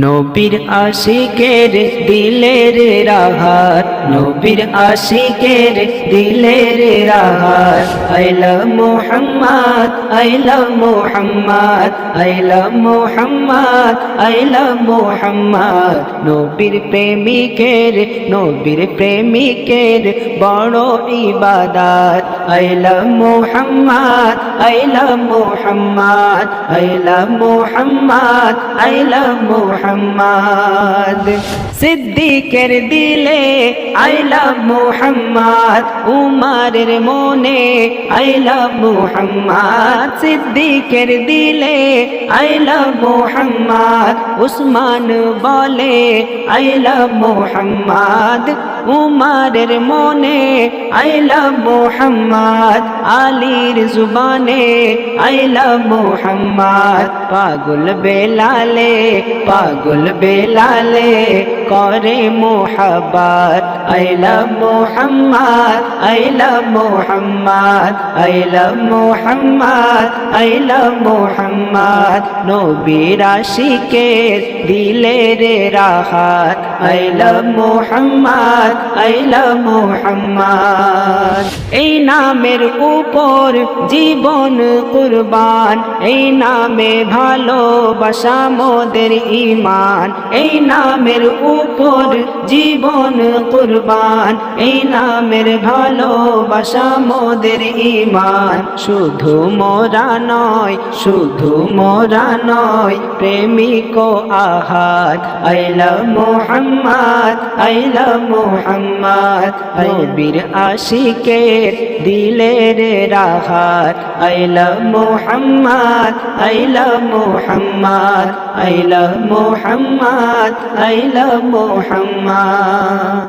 নবীর আশিকের দিলের রাহাত, নবীর আশিকের দিলের রাহাত। আইলা মোহাম্মদ আইলা মোহাম্মদ আইলা মোহাম্মদ আইলা মোহাম্মদ। নবীর প্রেমিকের নবীর প্রেমিকের বড় ইবাদাত। আইলা মোহাম্মদ আইলা মোহাম্মদ আইলা মোহাম্মদ, আইলা মোহাম্মদ। সিদ্দিকের দিলে আইলা মোহাম্মদ, উমারের মনে আইলা মোহাম্মদ। সিদ্দিকের দিলে আইলা মোহাম্মদ, উসমান বলে আইলা মোহাম্মদ। উমারের মনে আইলা মোহাম্মদ, আলীর জুবানে আইলা মোহাম্মদ। পাগল বেলালে পাগল বেলালে করে মোহাব্বত। আইলা মোহাম্মদ আইলা মোহাম্মদ আইলা মোহাম্মদ আইলা মোহাম্মদ। নবীর আশিকের দিলের রাহাত। আইলা মোহাম্মদ আইলা মোহাম্মদ। এই নামের উপর জীবন কুরবান। এই নামে ভালোবাসা মোদের ইমান, এই নামের উপর জীবন কুরবান, এই নামের ভালোবাসা মোদের ইমান শুধু মোরা নয়, শুধু মোরা নয়, প্রেমিক আহাত আইলা মোহাম্মদ আইলা মোহাম্মদ। নবীর আশিকের দিলের রাহাত, আইলা মোহাম্মদ আইলা মোহাম্মদ, আইলা মোহাম্মদ আইলা মোহাম্মদ।